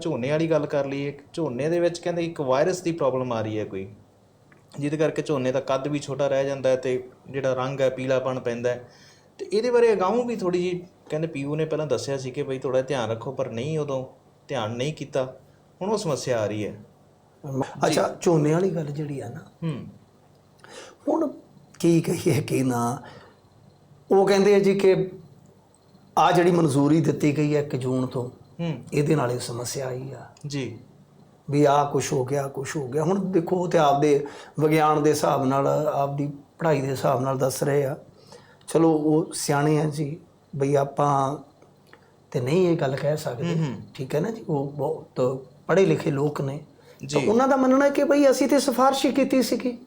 ਝੋਨੇ ਵਾਲੀ ਗੱਲ ਕਰ ਲਈਏ ਝੋਨੇ ਦੇ ਵਿੱਚ ਕਹਿੰਦੇ ਇੱਕ ਵਾਇਰਸ ਦੀ ਪ੍ਰੋਬਲਮ ਆ ਰਹੀ ਹੈ ਕੋਈ ਜਿਹਦੇ ਕਰਕੇ ਝੋਨੇ ਦਾ ਕੱਦ ਵੀ ਛੋਟਾ ਰਹਿ ਜਾਂਦਾ ਤੇ ਜਿਹੜਾ ਰੰਗ ਹੈ ਪੀਲਾਪਣ ਪੈਂਦਾ ਤੇ ਇਹਦੇ ਬਾਰੇ ਅਗਾਊਂ ਵੀ ਥੋੜੀ ਜੀ ਕਹਿੰਦੇ ਪੀਯੂ ਨੇ ਪਹਿਲਾਂ ਦੱਸਿਆ ਸੀ ਕਿ ਬਈ ਥੋੜਾ ਧਿਆਨ ਰੱਖੋ ਪਰ ਨਹੀਂ ਉਦੋਂ ਧਿਆਨ ਨਹੀਂ ਕੀਤਾ ਹੁਣ ਉਹ ਸਮੱਸਿਆ ਆ ਰਹੀ ਹੈ। ਅੱਛਾ ਝੋਨੇ ਵਾਲੀ ਗੱਲ ਜਿਹੜੀ ਆ ਨਾ ਹੂੰ। ਹੁਣ ਕੀ ਕਹੀਏ ਕਿ ਨਾ ਉਹ ਕਹਿੰਦੇ ਆ ਜੀ ਕਿ ਆ ਜਿਹੜੀ ਮਨਜ਼ੂਰੀ ਦਿੱਤੀ ਗਈ ਹੈ 1 ਜੂਨ ਤੋਂ ਹੂੰ। ਇਹਦੇ ਨਾਲ ਇਹ ਸਮੱਸਿਆ ਆਈ ਆ। ਜੀ। ਵੀ ਆ ਕੁਝ ਹੋ ਗਿਆ ਕੁਝ ਹੋ ਗਿਆ। ਹੁਣ ਦੇਖੋ ਤੇ ਆਪਦੇ ਵਿਗਿਆਨ ਦੇ ਹਿਸਾਬ ਨਾਲ ਆਪਦੀ ਪੜ੍ਹਾਈ ਦੇ ਹਿਸਾਬ ਨਾਲ ਦੱਸ ਰਹੇ ਆ। ਚਲੋ ਉਹ ਸਿਆਣੇ ਆ ਜੀ। ਬਈ ਆਪਾਂ ਤੇ ਨਹੀਂ ਇਹ ਗੱਲ ਕਹਿ ਸਕਦੇ। ਠੀਕ ਹੈ ਨਾ ਜੀ? ਉਹ ਬਹੁਤ ਪੜ੍ਹੇ ਲਿਖੇ ਲੋਕ ਨੇ। ਤਾਂ ਉਹਨਾਂ ਦਾ ਮੰਨਣਾ ਹੈ ਕਿ ਬਈ ਅਸੀਂ ਤੇ ਸਿਫਾਰਿਸ਼ ਕੀਤੀ ਸੀਗੀ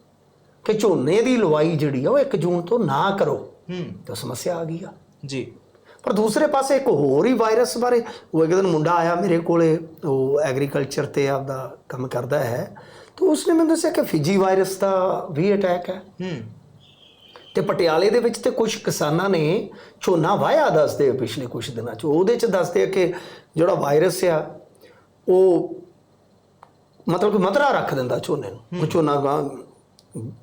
ਕਿ ਝੋਨੇ ਦੀ ਲਵਾਈ ਜਿਹੜੀ ਆ ਉਹ 1 ਜੂਨ ਤੋਂ ਨਾ ਕਰੋ। ਹੂੰ। ਤਾਂ ਸਮੱਸਿਆ ਆ ਗਈ ਆ। ਜੀ। ਪਰ ਦੂਸਰੇ ਪਾਸੇ ਇੱਕ ਹੋਰ ਹੀ ਵਾਇਰਸ ਬਾਰੇ ਉਹ ਇੱਕ ਦਿਨ ਮੁੰਡਾ ਆਇਆ ਮੇਰੇ ਕੋਲੇ ਉਹ ਐਗਰੀਕਲਚਰ ਤੇ ਆਪਦਾ ਕੰਮ ਕਰਦਾ ਹੈ ਤਾਂ ਉਸਨੇ ਮੈਨੂੰ ਦੱਸਿਆ ਕਿ ਫਿਜੀ ਵਾਇਰਸ ਦਾ ਵੀ ਅਟੈਕ ਹੈ। ਹੂੰ। ਤੇ ਪਟਿਆਲੇ ਦੇ ਵਿੱਚ ਤੇ ਕੁਝ ਕਿਸਾਨਾਂ ਨੇ ਝੋਨਾ ਵਾਇਆ ਦੱਸਦੇ ਆ ਪਿਛਲੇ ਕੁਝ ਦਿਨਾਂ 'ਚ ਉਹਦੇ 'ਚ ਦੱਸਦੇ ਆ ਕਿ ਜਿਹੜਾ ਵਾਇਰਸ ਆ ਉਹ ਮਤਲਬ ਕਿ ਮਤਰਾ ਰੱਖ ਦਿੰਦਾ ਝੋਨੇ ਨੂੰ। ਉਹ ਝੋਨਾ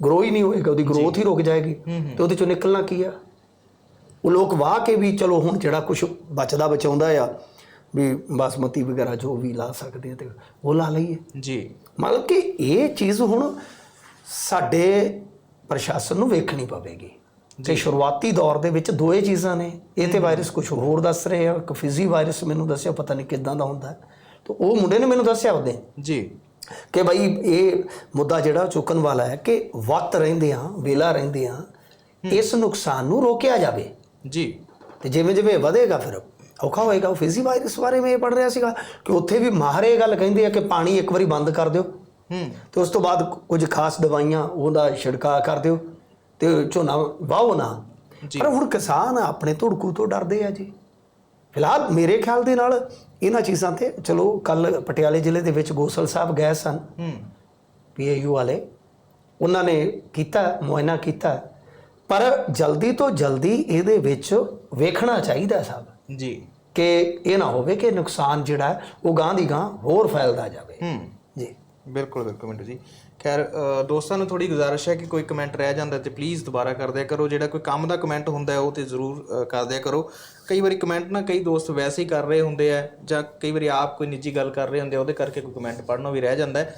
ਗਰੋ ਹੀ ਨਹੀਂ ਹੋਏਗਾ ਉਹਦੀ ਗਰੋਥ ਹੀ ਰੁਕ ਜਾਏਗੀ। ਤੇ ਉਹਦੇ ਚੋਂ ਨਿਕਲਣਾ ਕੀ ਆ? ਉਹ ਲੋਕ ਵਾਹ ਕੇ ਵੀ ਚਲੋ ਹੁਣ ਜਿਹੜਾ ਕੁਝ ਬਚਦਾ ਬਚਾਉਂਦਾ ਆ ਵੀ ਬਾਸਮਤੀ ਵਗੈਰਾ ਜੋ ਵੀ ਲਾ ਸਕਦੇ ਆ ਤੇ ਉਹ ਲਾ ਲਈਏ। ਜੀ। ਮਤਲਬ ਕਿ ਇਹ ਚੀਜ਼ ਹੁਣ ਸਾਡੇ ਪ੍ਰਸ਼ਾਸਨ ਨੂੰ ਵੇਖਣੀ ਪਵੇਗੀ। ਕਿ ਸ਼ੁਰੂਆਤੀ ਦੌਰ ਦੇ ਵਿੱਚ ਦੋਏ ਚੀਜ਼ਾਂ ਨੇ। ਇਹ ਤੇ ਵਾਇਰਸ ਕੁਝ ਹੋਰ ਦੱਸ ਰਹੇ ਆ ਇੱਕ ਫਿਜ਼ੀ ਵਾਇਰਸ ਮੈਨੂੰ ਦੱਸਿਆ ਪਤਾ ਨਹੀਂ ਕਿੱਦਾਂ ਦਾ ਹੁੰਦਾ। ਤੇ ਉਹ ਮੁੰਡੇ ਨੇ ਮੈਨੂੰ ਦੱਸਿਆ ਉਹਦੇ। ਜੀ। ਕਿ ਭਾਈ ਇਹ ਮੁੱਦਾ ਜਿਹੜਾ ਚੁੱਕਣ ਵਾਲਾ ਹੈ ਕਿ ਵੱਤ ਰਹਿੰਦੇ ਆ ਵੇਲਾ ਰਹਿੰਦੇ ਆ ਇਸ ਨੁਕਸਾਨ ਨੂੰ ਰੋਕਿਆ ਜਾਵੇ। ਜੀ। ਤੇ ਜਿਵੇਂ ਜਿਵੇਂ ਵਧੇਗਾ ਫਿਰ ਔਖਾ ਹੋਏਗਾ। ਉਹ ਫਿਜ਼ੀ ਵਾਇਰਸ ਬਾਰੇ ਮੈਂ ਇਹ ਪੜ ਰਿਹਾ ਸੀਗਾ ਕਿ ਉੱਥੇ ਵੀ ਮਾਹਰ ਇਹ ਗੱਲ ਕਹਿੰਦੇ ਆ ਕਿ ਪਾਣੀ ਇੱਕ ਵਾਰੀ ਬੰਦ ਕਰ ਦਿਓ। ਹੂੰ। ਤੇ ਉਸ ਤੋਂ ਬਾਅਦ ਕੁਝ ਖਾਸ ਦਵਾਈਆਂ ਉਹਦਾ ਛਿੜਕਾਅ ਕਰ ਦਿਓ ਤੇ ਝੋਨਾ ਵਾਹੋ ਨਾ। ਪਰ ਹੁਣ ਕਿਸਾਨ ਆਪਣੇ ਧੁੜਕੂ ਤੋਂ ਡਰਦੇ ਆ ਜੀ। ਫਿਲਹਾਲ ਮੇਰੇ ਖਿਆਲ ਦੇ ਨਾਲ ਇਹਨਾਂ ਚੀਜ਼ਾਂ ਤੇ ਚਲੋ ਕੱਲ ਪਟਿਆਲੇ ਜ਼ਿਲ੍ਹੇ ਦੇ ਵਿੱਚ ਗੋਸਲ ਸਾਹਿਬ ਗਏ ਸਨ। ਹੂੰ। ਪੀਏਯੂ ਵਾਲੇ। ਉਹਨਾਂ ਨੇ ਕੀਤਾ ਮੁਆਇਨਾ ਕੀਤਾ। ਪਰ ਜਲਦੀ ਤੋਂ ਜਲਦੀ ਇਹਦੇ ਵਿੱਚ ਵੇਖਣਾ ਚਾਹੀਦਾ ਸਭ। ਜੀ। ਕਿ ਇਹ ਨਾ ਹੋਵੇ ਕਿ ਨੁਕਸਾਨ ਜਿਹੜਾ ਉਹ ਗਾਂ ਦੀ ਗਾਂ ਹੋਰ ਫੈਲਦਾ ਜਾਵੇ। ਹੂੰ। ਜੀ। ਬਿਲਕੁਲ ਬਿਲਕੁਲ ਮਿੰਟੂ ਜੀ। ਖੈਰ ਦੋਸਤਾਂ ਨੂੰ ਥੋੜੀ ਗੁਜ਼ਾਰਿਸ਼ ਹੈ ਕਿ ਕੋਈ ਕਮੈਂਟ ਰਹਿ ਜਾਂਦਾ ਤੇ ਪਲੀਜ਼ ਦੁਬਾਰਾ ਕਰ ਦਿਆ ਕਰੋ। ਜਿਹੜਾ ਕੋਈ ਕੰਮ ਦਾ ਕਮੈਂਟ ਹੁੰਦਾ ਹੈ ਉਹ ਤੇ ਜ਼ਰੂਰ ਕਰ ਦਿਆ ਕਰੋ। ਕਈ ਵਾਰੀ ਕਮੈਂਟ ਨਾ ਕਈ ਦੋਸਤ ਵੈਸੇ ਹੀ ਕਰ ਰਹੇ ਹੁੰਦੇ ਆ ਜਾਂ ਕਈ ਵਾਰੀ ਆਪ ਕੋਈ ਨਿੱਜੀ ਗੱਲ ਕਰ ਰਹੇ ਹੁੰਦੇ ਆ ਉਹਦੇ ਕਰਕੇ ਕੋਈ ਕਮੈਂਟ ਪੜ੍ਹਨਾ ਵੀ ਰਹਿ ਜਾਂਦਾ ਹੈ।